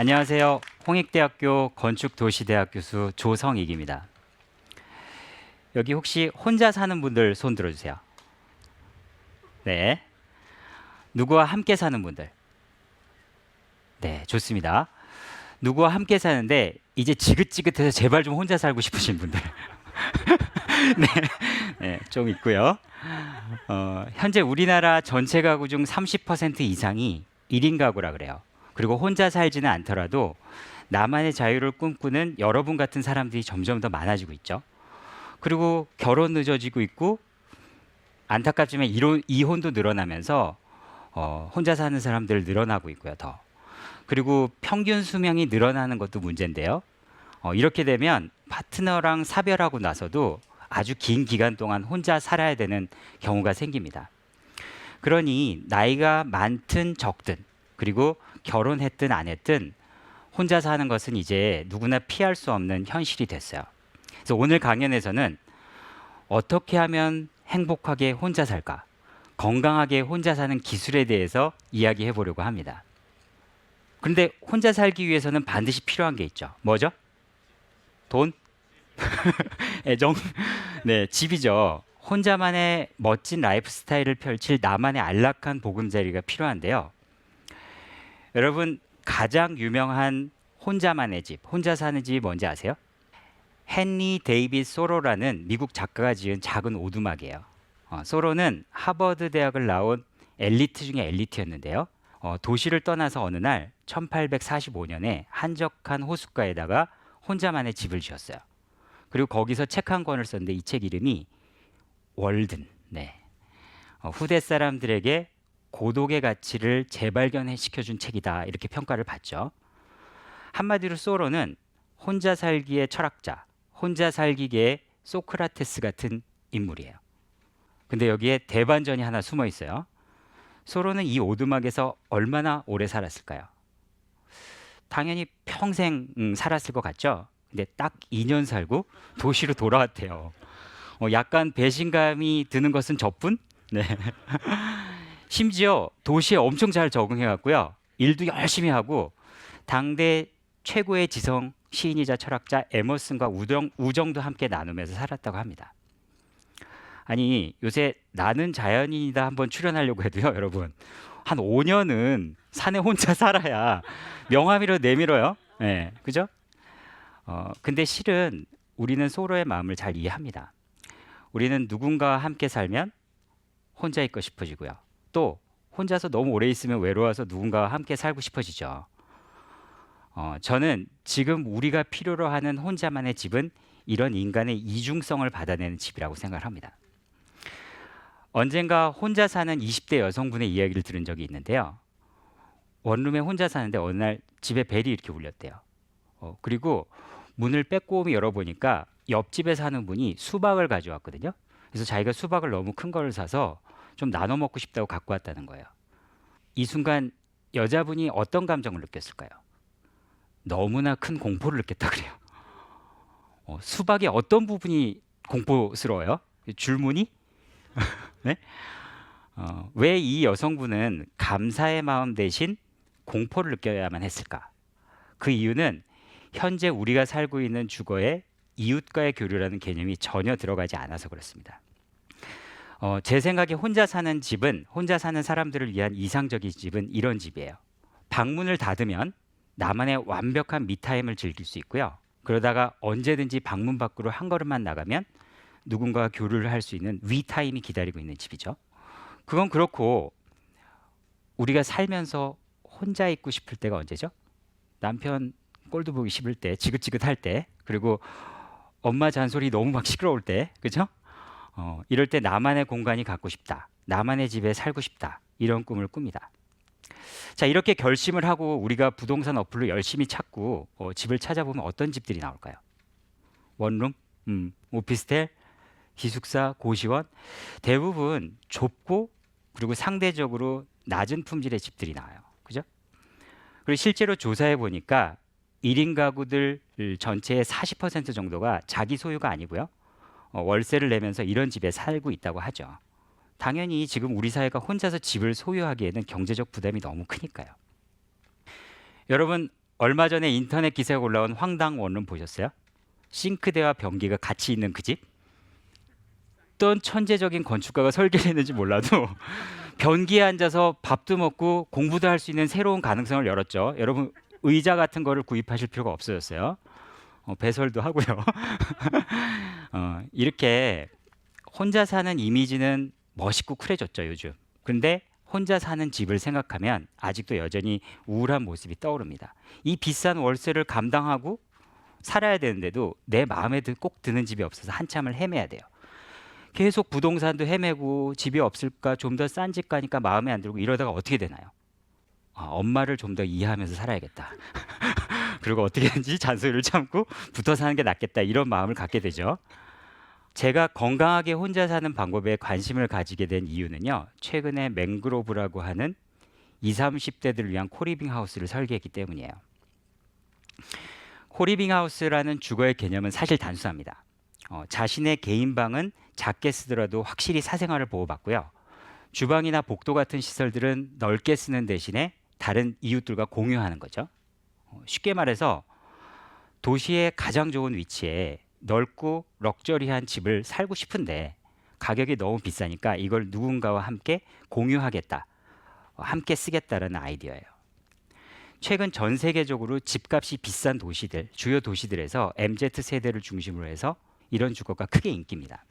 안녕하세요. 홍익대학교 건축도시대학 교수 조성익입니다. 여기 혹시 혼자 사는 분들 손 들어주세요. 네. 누구와 함께 사는 분들. 네, 좋습니다. 누구와 함께 사는데 이제 지긋지긋해서 제발 좀 혼자 살고 싶으신 분들. 네, 네, 좀 있고요. 어, 현재 우리나라 전체 가구 중 30% 이상이 1인 가구라 그래요. 그리고 혼자 살지는 않더라도 나만의 자유를 꿈꾸는 여러분 같은 사람들이 점점 더 많아지고 있죠. 그리고 결혼 늦어지고 있고 안타깝지만 이혼, 이혼도 늘어나면서 어, 혼자 사는 사람들 늘어나고 있고요. 더 그리고 평균 수명이 늘어나는 것도 문제인데요. 어, 이렇게 되면 파트너랑 사별하고 나서도 아주 긴 기간 동안 혼자 살아야 되는 경우가 생깁니다. 그러니 나이가 많든 적든 그리고 결혼했든 안 했든 혼자 사는 것은 이제 누구나 피할 수 없는 현실이 됐어요. 그래서 오늘 강연에서는 어떻게 하면 행복하게 혼자 살까? 건강하게 혼자 사는 기술에 대해서 이야기해 보려고 합니다. 그런데 혼자 살기 위해서는 반드시 필요한 게 있죠. 뭐죠? 돈? 애정? 네, 집이죠. 혼자만의 멋진 라이프 스타일을 펼칠 나만의 안락한 보금자리가 필요한데요. 여러분 가장 유명한 혼자만의 집, 혼자 사는 집이 뭔지 아세요? 헨리 데이빗 소로라는 미국 작가가 지은 작은 오두막이에요. 어, 소로는 하버드 대학을 나온 엘리트 중에 엘리트였는데요. 어, 도시를 떠나서 어느 날 1845년에 한적한 호숫가에다가 혼자만의 집을 지었어요. 그리고 거기서 책 한 권을 썼는데 이 책 이름이 월든. 네. 어, 후대 사람들에게 고독의 가치를 재발견해 시켜준 책이다 이렇게 평가를 받죠. 한마디로 소로는 혼자 살기의 철학자, 혼자 살기계의 소크라테스 같은 인물이에요. 근데 여기에 대반전이 하나 숨어 있어요. 소로는 이 오두막에서 얼마나 오래 살았을까요? 당연히 평생 음, 살았을 것 같죠. 근데 딱 2년 살고 도시로 돌아왔대요. 어, 약간 배신감이 드는 것은 저뿐? 네. 심지어 도시에 엄청 잘 적응해갔고요. 일도 열심히 하고 당대 최고의 지성 시인이자 철학자 에머슨과 우정, 우정도 함께 나누면서 살았다고 합니다. 아니 요새 나는 자연인이다 한번 출연하려고 해도요, 여러분 한 5년은 산에 혼자 살아야 명함이라도 내밀어요. 예, 네, 그죠? 어, 근데 실은 우리는 서로의 마음을 잘 이해합니다. 우리는 누군가와 함께 살면 혼자 있고 싶어지고요. 또 혼자서 너무 오래 있으면 외로워서 누군가와 함께 살고 싶어지죠. 어, 저는 지금 우리가 필요로 하는 혼자만의 집은 이런 인간의 이중성을 받아내는 집이라고 생각을 합니다. 언젠가 혼자 사는 20대 여성분의 이야기를 들은 적이 있는데요. 원룸에 혼자 사는데 어느 날 집에 벨이 이렇게 울렸대요. 어, 그리고 문을 빼꼼히 열어보니까 옆집에 사는 분이 수박을 가져왔거든요. 그래서 자기가 수박을 너무 큰 걸 사서 좀 나눠 먹고 싶다고 갖고 왔다는 거예요. 이 순간 여자분이 어떤 감정을 느꼈을까요? 너무나 큰 공포를 느꼈다 그래요. 어, 수박의 어떤 부분이 공포스러워요? 줄무늬? 네? 어, 왜이 여성분은 감사의 마음 대신 공포를 느껴야만 했을까? 그 이유는 현재 우리가 살고 있는 주거에 이웃과의 교류라는 개념이 전혀 들어가지 않아서 그렇습니다. 어, 제 생각에 혼자 사는 집은 혼자 사는 사람들을 위한 이상적인 집은 이런 집이에요. 방문을 닫으면 나만의 완벽한 미타임을 즐길 수 있고요. 그러다가 언제든지 방문 밖으로 한 걸음만 나가면 누군가와 교류를 할 수 있는 위타임이 기다리고 있는 집이죠. 그건 그렇고 우리가 살면서 혼자 있고 싶을 때가 언제죠? 남편 꼴도 보기 싫을 때, 지긋지긋할 때, 그리고 엄마 잔소리 너무 막 시끄러울 때, 그죠? 어, 이럴 때 나만의 공간이 갖고 싶다. 나만의 집에 살고 싶다. 이런 꿈을 꿉니다. 자, 이렇게 결심을 하고 우리가 부동산 어플로 열심히 찾고 어, 집을 찾아보면 어떤 집들이 나올까요? 원룸, 음, 오피스텔, 기숙사, 고시원 대부분 좁고 그리고 상대적으로 낮은 품질의 집들이 나와요. 그죠? 그리고 실제로 조사해 보니까 1인 가구들 전체의 40% 정도가 자기 소유가 아니고요. 어, 월세를 내면서 이런 집에 살고 있다고 하죠. 당연히 지금 우리 사회가 혼자서 집을 소유하기에는 경제적 부담이 너무 크니까요. 여러분 얼마 전에 인터넷 기사에 올라온 황당 원룸 보셨어요? 싱크대와 변기가 같이 있는 그 집? 어떤 천재적인 건축가가 설계했는지 몰라도 변기에 앉아서 밥도 먹고 공부도 할 수 있는 새로운 가능성을 열었죠. 여러분 의자 같은 거를 구입하실 필요가 없어졌어요. 어, 배설도 하고요. 어, 이렇게 혼자 사는 이미지는 멋있고 쿨해졌죠 요즘. 근데 혼자 사는 집을 생각하면 아직도 여전히 우울한 모습이 떠오릅니다. 이 비싼 월세를 감당하고 살아야 되는데도 내 마음에 드- 꼭 드는 집이 없어서 한참을 헤매야 돼요. 계속 부동산도 헤매고 집이 없을까 좀 더 싼 집 가니까 마음에 안 들고 이러다가 어떻게 되나요? 아, 엄마를 좀 더 이해하면서 살아야겠다. 그리고 어떻게든지 잔소리를 참고 붙어 사는 게 낫겠다 이런 마음을 갖게 되죠. 제가 건강하게 혼자 사는 방법에 관심을 가지게 된 이유는요. 최근에 맹그로브라고 하는 20, 30대들을 위한 코리빙 하우스를 설계했기 때문이에요. 코리빙 하우스라는 주거의 개념은 사실 단순합니다. 어, 자신의 개인 방은 작게 쓰더라도 확실히 사생활을 보호받고요. 주방이나 복도 같은 시설들은 넓게 쓰는 대신에 다른 이웃들과 공유하는 거죠. 어, 쉽게 말해서 도시의 가장 좋은 위치에 넓고 럭저리한 집을 살고 싶은데 가격이 너무 비싸니까 이걸 누군가와 함께 공유하겠다, 어, 함께 쓰겠다라는 아이디어예요. 최근 전 세계적으로 집값이 비싼 도시들, 주요 도시들에서 MZ 세대를 중심으로 해서 이런 주거가 크게 인기입니다.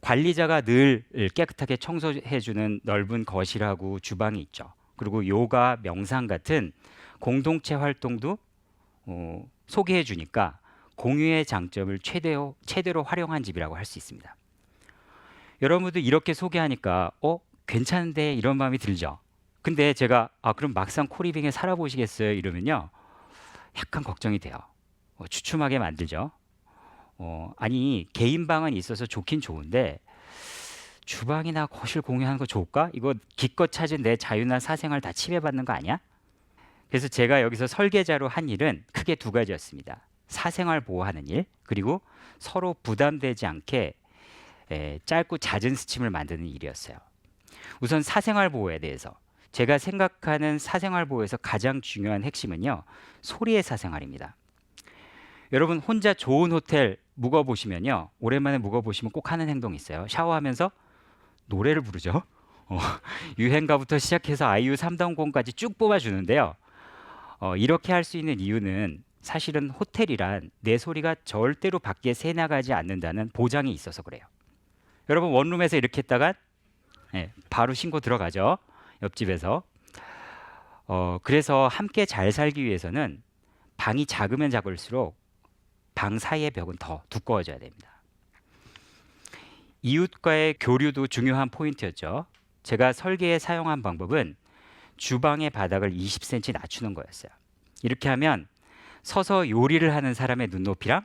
관리자가 늘 깨끗하게 청소해주는 넓은 거실하고 주방이 있죠. 그리고 요가, 명상 같은 공동체 활동도 어, 소개해 주니까 공유의 장점을 최대로, 최대로 활용한 집이라고 할 수 있습니다. 여러분도 이렇게 소개하니까 어 괜찮은데 이런 마음이 들죠. 근데 제가 아 그럼 막상 코리빙에 살아보시겠어요 이러면요 약간 걱정이 돼요. 어, 주춤하게 만들죠. 어, 아니 개인 방은 있어서 좋긴 좋은데 주방이나 거실 공유하는 거 좋을까? 이거 기껏 찾은 내 자유나 사생활 다 침해받는 거 아니야? 그래서 제가 여기서 설계자로 한 일은 크게 두 가지였습니다. 사생활 보호하는 일 그리고 서로 부담되지 않게 에, 짧고 잦은 스침을 만드는 일이었어요. 우선 사생활 보호에 대해서 제가 생각하는 사생활 보호에서 가장 중요한 핵심은요 소리의 사생활입니다. 여러분 혼자 좋은 호텔 묵어 보시면요 오랜만에 묵어 보시면 꼭 하는 행동이 있어요 샤워하면서 노래를 부르죠. 어, 유행가부터 시작해서 아이유 3단공까지 쭉 뽑아주는데요. 어, 이렇게 할 수 있는 이유는 사실은 호텔이란 내 소리가 절대로 밖에 새 나가지 않는다는 보장이 있어서 그래요. 여러분 원룸에서 이렇게 했다가 예, 바로 신고 들어가죠. 옆집에서. 어, 그래서 함께 잘 살기 위해서는 방이 작으면 작을수록 방 사이의 벽은 더 두꺼워져야 됩니다. 이웃과의 교류도 중요한 포인트였죠. 제가 설계에 사용한 방법은 주방의 바닥을 20cm 낮추는 거였어요. 이렇게 하면 서서 요리를 하는 사람의 눈높이랑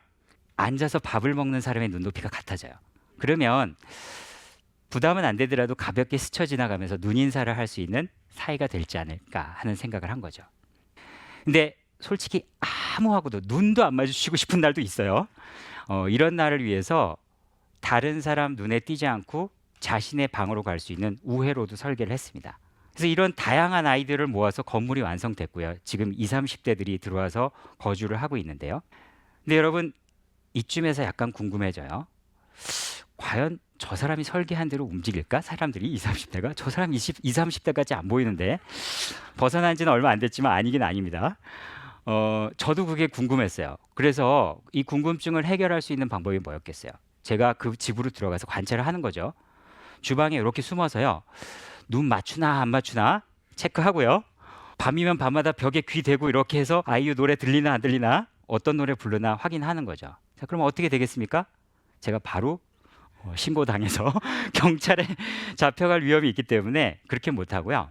앉아서 밥을 먹는 사람의 눈높이가 같아져요. 그러면 부담은 안 되더라도 가볍게 스쳐 지나가면서 눈 인사를 할 수 있는 사이가 될지 않을까 하는 생각을 한 거죠. 근데 솔직히 아무하고도 눈도 안 마주치고 싶은 날도 있어요. 어, 이런 날을 위해서 다른 사람 눈에 띄지 않고 자신의 방으로 갈 수 있는 우회로도 설계를 했습니다. 그래서 이런 다양한 아이들을 모아서 건물이 완성됐고요. 지금 20, 30대들이 들어와서 거주를 하고 있는데요. 근데 여러분 이쯤에서 약간 궁금해져요. 과연 저 사람이 설계한 대로 움직일까? 사람들이 20, 30대가 저 사람 20, 20, 30대까지 안 보이는데 벗어난 지는 얼마 안 됐지만 아니긴 아닙니다. 어, 저도 그게 궁금했어요. 그래서 이 궁금증을 해결할 수 있는 방법이 뭐였겠어요? 제가 그 집으로 들어가서 관찰을 하는 거죠. 주방에 이렇게 숨어서요. 눈 맞추나 안 맞추나 체크하고요. 밤이면 밤마다 벽에 귀 대고 이렇게 해서 아이유 노래 들리나 안 들리나 어떤 노래 부르나 확인하는 거죠. 자, 그럼 어떻게 되겠습니까? 제가 바로 어, 신고당해서 경찰에 잡혀갈 위험이 있기 때문에 그렇게 못 하고요.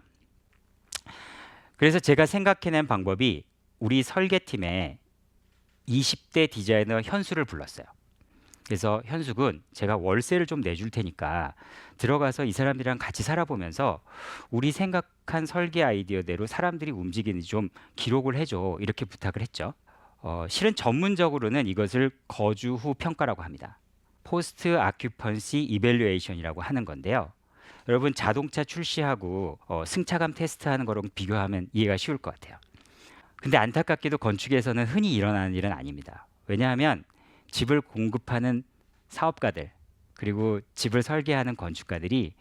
그래서 제가 생각해낸 방법이 우리 설계팀에 20대 디자이너 현수를 불렀어요. 그래서 현숙은 제가 월세를 좀 내줄 테니까 들어가서 이 사람들이랑 같이 살아보면서 우리 생각한 설계 아이디어대로 사람들이 움직이는지 좀 기록을 해줘 이렇게 부탁을 했죠. 어, 실은 전문적으로는 이것을 거주 후 평가라고 합니다. 포스트 아큐펀시 이벨루에이션이라고 하는 건데요. 여러분 자동차 출시하고 어, 승차감 테스트하는 거랑 비교하면 이해가 쉬울 것 같아요. 근데 안타깝게도 건축에서는 흔히 일어나는 일은 아닙니다. 왜냐하면 집을 공급하는 사업가들 그리고 집을 설계하는 건축가들이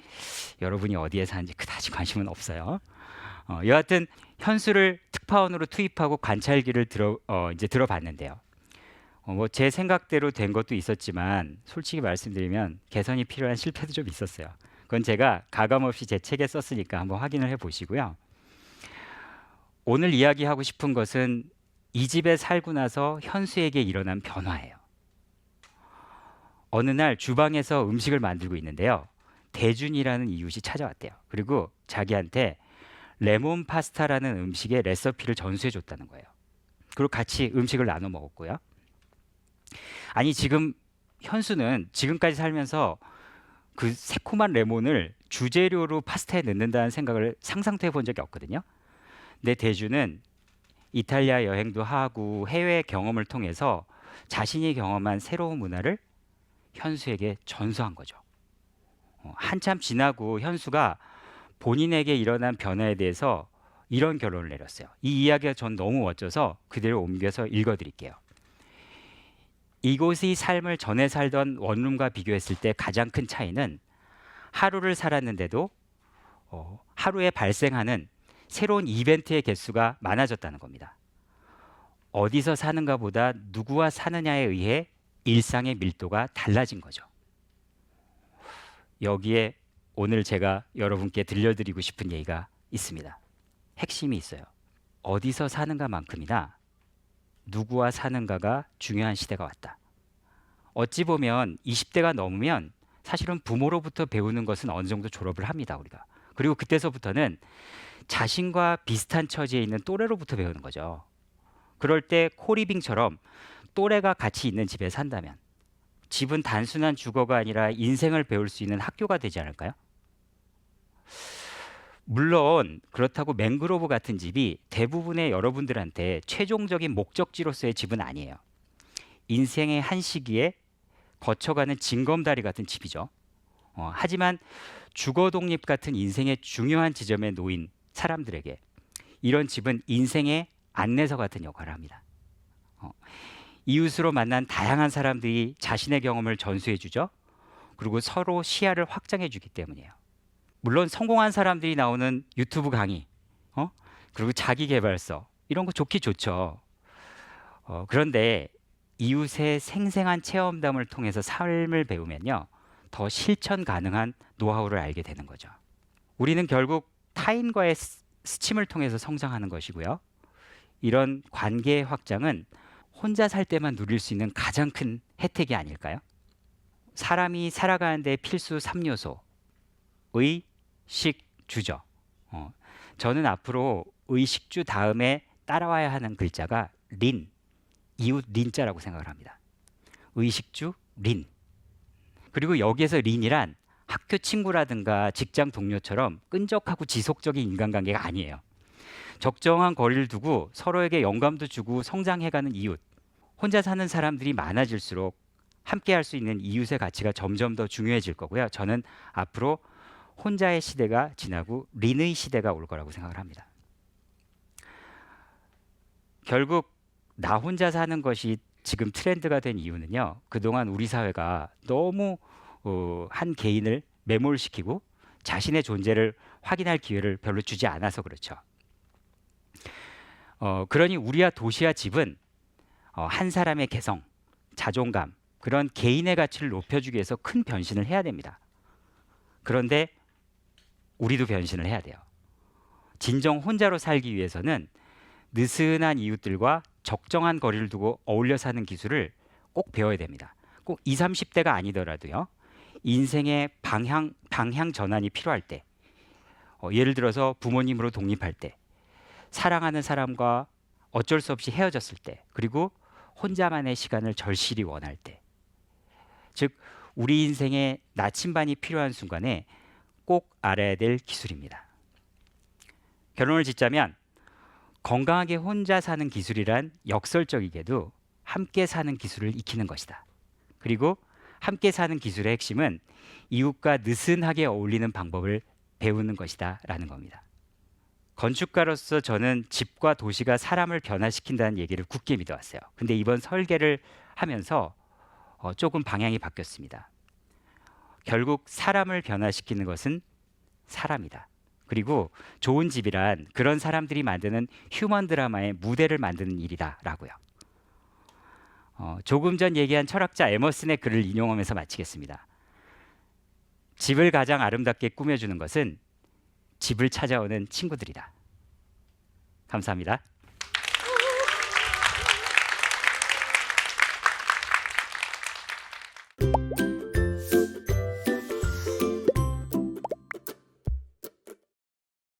여러분이 어디에 사는지 그다지 관심은 없어요. 어, 여하튼 현수를 특파원으로 투입하고 관찰기를 들어 어, 이제 들어봤는데요. 어, 뭐제 생각대로 된 것도 있었지만 솔직히 말씀드리면 개선이 필요한 실패도 좀 있었어요. 그건 제가 가감 없이 제 책에 썼으니까 한번 확인을 해 보시고요. 오늘 이야기하고 싶은 것은 이 집에 살고 나서 현수에게 일어난 변화예요. 어느 날 주방에서 음식을 만들고 있는데요. 대준이라는 이웃이 찾아왔대요. 그리고 자기한테 레몬 파스타라는 음식의 레시피를 전수해 줬다는 거예요. 그리고 같이 음식을 나눠 먹었고요. 아니 지금 현수는 지금까지 살면서 그 새콤한 레몬을 주재료로 파스타에 넣는다는 생각을 상상도 해본 적이 없거든요. 근데 대주는 이탈리아 여행도 하고 해외 경험을 통해서 자신이 경험한 새로운 문화를 현수에게 전수한 거죠. 어, 한참 지나고 현수가 본인에게 일어난 변화에 대해서 이런 결론을 내렸어요. 이 이야기가 전 너무 멋져서 그대로 옮겨서 읽어드릴게요. 이곳의 삶을 전에 살던 원룸과 비교했을 때 가장 큰 차이는 하루를 살았는데도 어, 하루에 발생하는 새로운 이벤트의 개수가 많아졌다는 겁니다. 어디서 사는가 보다 누구와 사느냐에 의해 일상의 밀도가 달라진 거죠. 여기에 오늘 제가 여러분께 들려드리고 싶은 얘기가 있습니다. 핵심이 있어요. 어디서 사는가만큼이나 누구와 사는가가 중요한 시대가 왔다. 어찌 보면 20대가 넘으면 사실은 부모로부터 배우는 것은 어느 정도 졸업을 합니다, 우리가. 그리고 그때서부터는 자신과 비슷한 처지에 있는 또래로부터 배우는 거죠. 그럴 때 코리빙처럼 또래가 같이 있는 집에 산다면 집은 단순한 주거가 아니라 인생을 배울 수 있는 학교가 되지 않을까요? 물론 그렇다고 맹그로브 같은 집이 대부분의 여러분들한테 최종적인 목적지로서의 집은 아니에요. 인생의 한 시기에 거쳐가는 징검다리 같은 집이죠. 어, 하지만 주거 독립 같은 인생의 중요한 지점에 놓인 사람들에게 이런 집은 인생의 안내서 같은 역할을 합니다. 어, 이웃으로 만난 다양한 사람들이 자신의 경험을 전수해 주죠. 그리고 서로 시야를 확장해 주기 때문이에요. 물론 성공한 사람들이 나오는 유튜브 강의, 어? 그리고 자기 개발서 이런 거 좋기 좋죠. 어, 그런데 이웃의 생생한 체험담을 통해서 삶을 배우면요, 더 실천 가능한 노하우를 알게 되는 거죠. 우리는 결국 타인과의 스- 스침을 통해서 성장하는 것이고요. 이런 관계의 확장은 혼자 살 때만 누릴 수 있는 가장 큰 혜택이 아닐까요? 사람이 살아가는데 필수 3요소 의식 주죠. 어, 저는 앞으로 의식주 다음에 따라와야 하는 글자가 린, 이웃 린자라고 생각을 합니다. 의식주 린. 그리고 여기에서 린이란 학교 친구라든가 직장 동료처럼 끈적하고 지속적인 인간관계가 아니에요. 적정한 거리를 두고 서로에게 영감도 주고 성장해가는 이웃. 혼자 사는 사람들이 많아질수록 함께 할 수 있는 이웃의 가치가 점점 더 중요해질 거고요. 저는 앞으로 혼자의 시대가 지나고 린의 시대가 올 거라고 생각을 합니다. 결국 나 혼자 사는 것이 지금 트렌드가 된 이유는요. 그동안 우리 사회가 너무 어, 한 개인을 매몰시키고 자신의 존재를 확인할 기회를 별로 주지 않아서 그렇죠. 어, 그러니 우리와 도시와 집은 어, 한 사람의 개성, 자존감, 그런 개인의 가치를 높여주기 위해서 큰 변신을 해야 됩니다. 그런데 우리도 변신을 해야 돼요. 진정 혼자로 살기 위해서는 느슨한 이웃들과 적정한 거리를 두고 어울려 사는 기술을 꼭 배워야 됩니다. 꼭 20, 30대가 아니더라도요. 인생의 방향 방향 전환이 필요할 때, 어, 예를 들어서 부모님으로 독립할 때, 사랑하는 사람과 어쩔 수 없이 헤어졌을 때, 그리고 혼자만의 시간을 절실히 원할 때, 즉 우리 인생의 나침반이 필요한 순간에 꼭 알아야 될 기술입니다. 결론을 짓자면 건강하게 혼자 사는 기술이란 역설적이게도 함께 사는 기술을 익히는 것이다. 그리고 함께 사는 기술의 핵심은 이웃과 느슨하게 어울리는 방법을 배우는 것이다 라는 겁니다. 건축가로서 저는 집과 도시가 사람을 변화시킨다는 얘기를 굳게 믿어왔어요. 근데 이번 설계를 하면서 어, 조금 방향이 바뀌었습니다. 결국 사람을 변화시키는 것은 사람이다. 그리고 좋은 집이란 그런 사람들이 만드는 휴먼 드라마의 무대를 만드는 일이다라고요. 어, 조금 전 얘기한 철학자 에머슨의 글을 인용하면서 마치겠습니다. 집을 가장 아름답게 꾸며주는 것은 집을 찾아오는 친구들이다. 감사합니다.